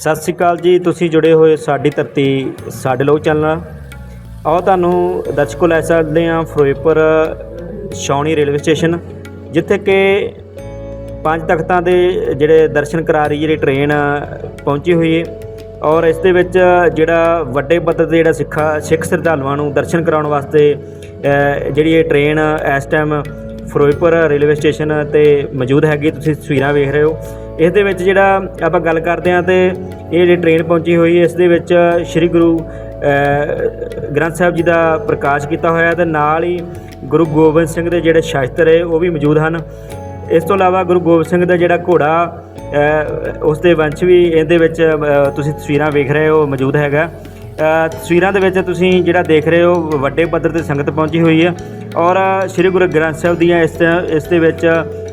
ਸਤਿ ਸ਼੍ਰੀ ਅਕਾਲ ਜੀ, ਤੁਸੀਂ ਜੁੜੇ ਹੋਏ ਸਾਡੀ ਧਰਤੀ ਸਾਡੇ ਲੋਕ ਚੈਨਲ ਨਾਲ। ਆਓ ਤੁਹਾਨੂੰ ਦਰਸ਼ਕੋ ਲੈ ਸਕਦੇ ਹਾਂ ਫਿਰੋਜ਼ਪੁਰ ਛਾਉਣੀ ਰੇਲਵੇ ਸਟੇਸ਼ਨ, ਜਿੱਥੇ ਕਿ ਪੰਜ ਤਖਤਾਂ ਦੇ ਜਿਹੜੇ ਦਰਸ਼ਨ ਕਰਾ ਰਹੀ ਜਿਹੜੀ ਟ੍ਰੇਨ ਪਹੁੰਚੀ ਹੋਈ ਹੈ ਔਰ ਇਸ ਦੇ ਵਿੱਚ ਜਿਹੜਾ ਵੱਡੇ ਪੱਧਰ ਤੇ ਜਿਹੜਾ ਸਿੱਖਾ, ਸਿੱਖ ਸ਼ਰਧਾਲੂਆਂ ਨੂੰ ਦਰਸ਼ਨ ਕਰਾਉਣ ਵਾਸਤੇ ਜਿਹੜੀ ਇਹ ਟ੍ਰੇਨ ਇਸ ਟਾਈਮ ਫਿਰੋਜ਼ਪੁਰ ਰੇਲਵੇ ਸਟੇਸ਼ਨ ਤੇ ਮੌਜੂਦ ਹੈਗੀ, ਤੁਸੀਂ ਤਸਵੀਰਾਂ ਵੇਖ ਰਹੇ ਹੋ। ਇਸ ਦੇ ਵਿੱਚ ਜਿਹੜਾ ਆਪਾਂ ਗੱਲ ਕਰਦੇ ਹਾਂ ਤੇ ਇਹ ਜਿਹੜੀ ਟ੍ਰੇਨ ਪਹੁੰਚੀ ਹੋਈ, ਇਸ ਦੇ ਵਿੱਚ ਸ੍ਰੀ ਗੁਰੂ ਗ੍ਰੰਥ ਸਾਹਿਬ ਜੀ ਦਾ ਪ੍ਰਕਾਸ਼ ਕੀਤਾ ਹੋਇਆ ਤੇ ਨਾਲ ਹੀ ਗੁਰੂ ਗੋਬਿੰਦ ਸਿੰਘ ਦੇ ਜਿਹੜੇ ਸ਼ਾਸਤਰ ਹੈ, ਉਹ ਵੀ ਮੌਜੂਦ ਹਨ। ਇਸ ਤੋਂ ਇਲਾਵਾ ਗੁਰੂ ਗੋਬਿੰਦ ਸਿੰਘ ਦਾ ਜਿਹੜਾ ਘੋੜਾ ਉਸ ਦੇ ਵੰਸ਼ ਵੀ ਇਹਦੇ ਵਿੱਚ ਤੁਸੀਂ ਤਸਵੀਰਾਂ ਵੇਖ ਰਹੇ ਹੋ, ਮੌਜੂਦ ਹੈਗਾ। ਤਸਵੀਰਾਂ ਦੇ ਵਿੱਚ ਤੁਸੀਂ ਜਿਹੜਾ ਦੇਖ ਰਹੇ ਹੋ, ਵੱਡੇ ਪੱਧਰ ਤੇ ਸੰਗਤ ਪਹੁੰਚੀ ਹੋਈ ਹੈ। ਔਰ ਸ੍ਰੀ ਗੁਰੂ ਗ੍ਰੰਥ ਸਾਹਿਬ ਦੀਆਂ ਇਸ ਇਸ ਦੇ ਵਿੱਚ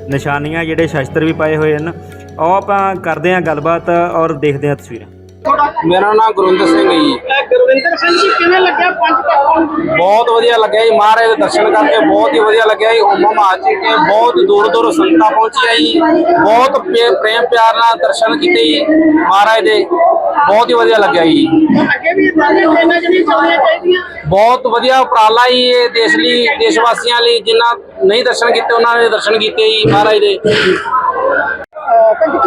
ਨਿਸ਼ਾਨੀਆਂ ਜਿਹੜੇ ਸ਼ਸਤਰ ਵੀ ਪਾਏ ਹੋਏ ਹਨ। ਉਹ ਆਪਾਂ ਕਰਦੇ ਹਾਂ ਗੱਲਬਾਤ ਔਰ ਦੇਖਦੇ ਹਾਂ ਤਸਵੀਰਾਂ। ਮੇਰਾ ਨਾਮ ਗੁਰਵਿੰਦਰ ਸਿੰਘ ਹੈ ਜੀ। ਇਹ ਗੁਰਵਿੰਦਰ ਸਿੰਘ ਜੀ ਕਿਵੇਂ ਲੱਗਿਆ ਪੰਜ ਨੂੰ ਬਹੁਤ ਵਧੀਆ ਲੱਗਿਆ ਜੀ ਮਹਾਰਾਜ ਦੇ ਦਰਸ਼ਨ ਕਰਕੇ ਬਹੁਤ ਹੀ ਵਧੀਆ ਲੱਗਿਆ ਜੀ। ਹੁਮਮ ਮਹਾਜ ਕੇ ਬਹੁਤ ਦੂਰ ਦੂਰ ਸੰਗਤਾਂ ਪਹੁੰਚੀਆਂ ਜੀ। ਬਹੁਤ ਪੇ- ਪ੍ਰੇਮ ਪਿਆਰ ਨਾਲ ਦਰਸ਼ਨ ਕੀਤੇ ਜੀ ਮਹਾਰਾਜ ਦੇ। ਬਹੁਤ ਹੀ ਵਧੀਆ ਲੱਗਿਆ ਜੀ। ਅੱਗੇ ਵੀ ਇਦਾਂ ਦੀਆਂ ਟ੍ਰੇਨਾਂ ਜਿਹੜੀਆਂ ਚੱਲਣੀਆਂ ਚਾਹੀਦੀਆਂ? ਬਹੁਤ ਵਧੀਆ ਉਪਰਾਲਾ ਜੀ ਇਹ ਦੇਸ਼ ਲਈ ਦੇਸ਼ ਵਾਸੀਆਂ ਲਈ। ਜਿਨ੍ਹਾਂ ਨਹੀਂ ਦਰਸ਼ਨ ਕੀਤੇ ਉਹਨਾਂ ਨੇ ਦਰਸ਼ਨ ਕੀਤੇ ਜੀ ਮਹਾਰਾਜ ਦੇ।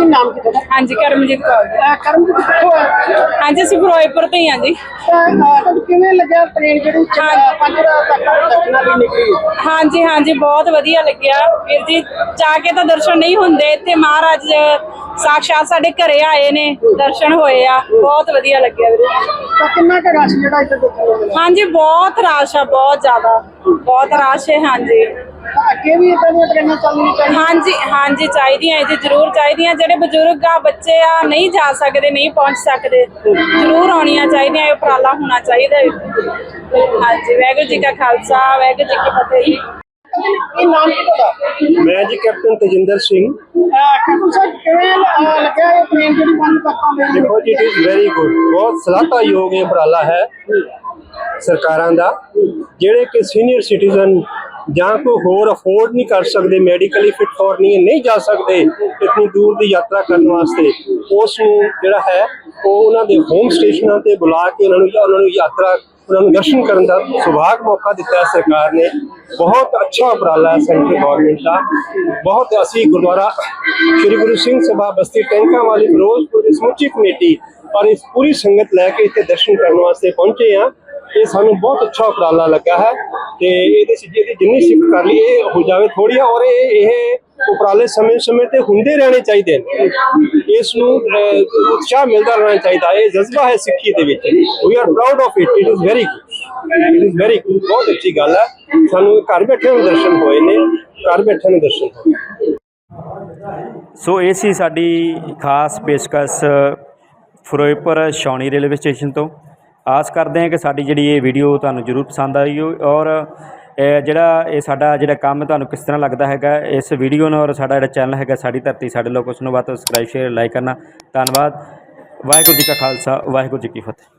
ਨਾਮ ਕੀ ਤੁਹਾਡਾ? ਹਾਂਜੀ ਕਰਮਜੀਤ ਕੌਰ ਜੀ। ਇਹ ਕਰਮਜੀਤ ਕਿੱਥੋਂ ਹੈ ਹਾਂਜੀ ਅਸੀਂ ਫਿਰੋਜ਼ਪੁਰ ਤੋਂ ਹੀ ਹਾਂ ਜੀ। ਕੰਜ ਕਿਵੇਂ ਲੱਗਿਆ ਟ੍ਰੇਨ ਜਿਹੜੀ ਚੱਲ- ਪੰਜ ਤੱਕਾਂ ਦਰਸ਼ਨਾਂ ਲਈ ਨਿਕਲੀ? ਹਾਂਜੀ ਹਾਂਜੀ ਬਹੁਤ ਵਧੀਆ ਲੱਗਿਆ। ਵੀਰ ਜੀ ਜਾ ਕੇ ਤਾਂ ਦਰਸ਼ਨ ਨਹੀਂ ਹੁੰਦੇ। ਇੱਥੇ ਮਹਾਰਾਜ ਸਾਖਸ਼ਾਤ ਸਾਡੇ ਘਰੇ ਆਏ ਨੇ ਦਰਸ਼ਨ ਹੋਏ ਆ। ਬਹੁਤ ਵਧੀਆ ਲੱਗਿਆ ਵੀਰੇ ਤਾਂ ਕਿੰਨਾ ਕੁ ਰਸ਼ ਜਿਹੜਾ ਇੱਥੇ ਦੇਖਣ ਨੂੰ ਮਿਲਿਆ? ਹਾਂਜੀ ਬਹੁਤ ਰਸ਼ ਆ ਬਹੁਤ ਜ਼ਿਆਦਾ। ਬਹੁਤ ਰਸ਼ ਹੈ ਹਾਂਜੀ। ਅੱਗੇ ਵੀ ਇਦਾਂ ਦੀਆਂ ਟ੍ਰੇਨਾਂ ਚੱਲਣੀਆਂ ਚਾਹੀਦੀਆਂ? ਹਾਂਜੀ ਹਾਂਜੀ ਚਾਹੀਦੀਆਂ ਜੀ ਜ਼ਰੂਰ ਚਾਹੀਦੀਆਂ। ਜਿਹੜੇ ਬਜ਼ੁਰਗ ਆ ਬੱਚੇ ਆ ਨਹੀਂ ਜਾ ਸਕਦੇ ਨਹੀਂ ਪਹੁੰਚ ਸਕਦੇ। ਜ਼ਰੂਰ ਆਉਣੀਆਂ ਚਾਹੀਦੀਆਂ ਇਹ ਉਪਰਾਲਾ ਹੋਣਾ ਚਾਹੀਦਾ ਜੀ। ਹਾਂਜੀ ਵਾਹਿਗੁਰੂ ਜੀ ਕਾ ਖਾਲਸਾ ਵਾਹਿਗੁਰੂ ਜੀ ਕੀ ਫਤਿਹ। ਜੀ ਕੀ ਨਾਮ ਕੀ ਤੁਹਾਡਾ? ਮੈਂ ਜੀ ਕੈਪਟਨ ਤਜਿੰਦਰ ਸਿੰਘ। ਕੈਪਟਨ ਸਾਹਿਬ ਕਿਵੇਂ ਅਹ, ਲੱਗਿਆ ਇਹ ਟ੍ਰੇਨ ਜਿਹੜੀ ਪੰਜ ਤੱਕਾਂ ਦੇ ਦੇਖੋ ਜੀ ਇਟ ਇਜ਼ ਵੈਰੀ ਗੁੱਡ ਬਹੁਤ ਸਲਾਹਤਾਯੋਗ ਇਹ ਉਪਰਾਲਾ ਹੈ ਸਰਕਾਰਾਂ ਦਾ। ਜਿਹੜੇ ਕਿ ਸੀਨੀਅਰ ਸਿਟੀਜ਼ਨ ਜਾਂ ਕੋਈ ਹੋਰ ਅਫੋਰਡ ਨਹੀਂ ਕਰ ਸਕਦੇ ਮੈਡੀਕਲੀ ਫਿਟ ਫॉर ਨਹੀਂ ਨਹੀਂ ਜਾ ਸਕਦੇ ਇਤਨੀ ਦੂਰ ਦੀ ਯਾਤਰਾ ਕਰਨ ਵਾਸਤੇ ਉਸ ਨੂੰ ਜਿਹੜਾ ਹੈ, ਉਹ ਉਹਨਾਂ ਦੇ ਹੋਮ ਸਟੇਸ਼ਨਾਂ ਤੇ ਬੁਲਾ ਕੇ ਉਹਨਾਂ ਨੂੰ ਉਹਨਾਂ ਨੂੰ ਯਾਤਰਾ, ਉਹਨਾਂ ਨੂੰ ਦਰਸ਼ਨ ਕਰਨ ਦਾ ਸੁਭਾਗ ਮੌਕਾ ਦਿੱਤਾ ਸਰਕਾਰ ਨੇ। ਬਹੁਤ ਅੱਛਾ ਉਪਰਾਲਾ ਹੈ ਸੈਂਟਰ ਗਵਰਨਮੈਂਟ ਦਾ। ਬਹੁਤ ਅਸੀਂ ਗੁਰਦੁਆਰਾ ਸ਼੍ਰੀ ਗੁਰੂ ਸਿੰਘ ਸਭਾ ਬਸਤੀ ਟੈਂਕਾਂ ਵਾਲੀ ਫਿਰੋਜ਼ਪੁਰ ਦੀ ਸਮੁੱਚੀ ਕਮੇਟੀ ਔਰ ਇਸ ਪੂਰੀ ਸੰਗਤ ਲੈ ਕੇ ਇੱਥੇ ਦਰਸ਼ਨ ਕਰਨ ਵਾਸਤੇ ਪਹੁੰਚੇ ਆ ਇਹ ਸਾਨੂੰ ਬਹੁਤ ਅੱਛਾ ਉਪਰਾਲਾ ਲੱਗਾ ਹੈ ਤੇ ਇਹਦੇ ਚ ਜਿਹਦੀ ਜਿੰਨੀ ਸਿਫਤ ਕਰ ਲਈ, ਇਹ ਹੋ ਜਾਵੇ ਥੋੜੀ ਔਰ ਇਹ ਇਹ ਉਪਰਾਲੇ ਸਮੇਂ-ਸਮੇਂ ਤੇ ਹੁੰਦੇ ਰਹਿਣੇ ਚਾਹੀਦੇ ਨੇ। ਇਸ ਨੂੰ ਉਤਸ਼ਾਹ ਮਿਲਦਾ ਰਹਿਣਾ ਚਾਹੀਦਾ। ਇਹ ਜਜ਼ਬਾ ਹੈ ਸਿੱਖੀ ਦੇ ਵਿੱਚ। We are proud of it it is very good it is very good ਬਹੁਤ ਅੱਛੀ ਗੱਲ ਹੈ। ਸਾਨੂੰ ਘਰ ਬੈਠੇ ਨੂੰ ਦਰਸ਼ਨ ਹੋਏ ਨੇ। ਘਰ ਬੈਠੇ ਨੂੰ ਦਰਸ਼ਨ ਹੋਏ। ਸੋ ਇਹ ਸੀ ਸਾਡੀ ਖਾਸ ਪੇਸ਼ਕਸ਼ ਫਿਰੋਜ਼ਪੁਰ ਛਾਉਣੀ ਰੇਲਵੇ ਸਟੇਸ਼ਨ ਤੋਂ। ਆਸ ਕਰਦੇ ਹਾਂ ਕਿ ਸਾਡੀ ਜਿਹੜੀ ਇਹ ਵੀਡੀਓ ਤੁਹਾਨੂੰ ਜ਼ਰੂਰ ਪਸੰਦ ਆਈ ਹੋ ਔਰ ਜਿਹੜਾ ਇਹ ਸਾਡਾ ਜਿਹੜਾ ਕੰਮ ਤੁਹਾਨੂੰ ਕਿਸ ਤਰ੍ਹਾਂ ਲੱਗਦਾ ਹੈਗਾ, ਇਸ ਵੀਡੀਓ ਨੂੰ ਔਰ ਸਾਡਾ ਜਿਹੜਾ ਚੈਨਲ ਹੈਗਾ, ਸਾਡੀ ਧਰਤੀ ਸਾਡੇ ਲੋਕ ਉਸ ਨੂੰ ਵੱਧ ਤੋਂ ਸਬਸਕ੍ਰਾਈਬ ਸ਼ੇਅਰ ਲਾਈਕ ਕਰਨਾ। ਧੰਨਵਾਦ। ਵਾਹਿਗੁਰੂ ਜੀ ਕਾ ਖਾਲਸਾ, ਵਾਹਿਗੁਰੂ ਜੀ ਕੀ ਫਤਿਹ।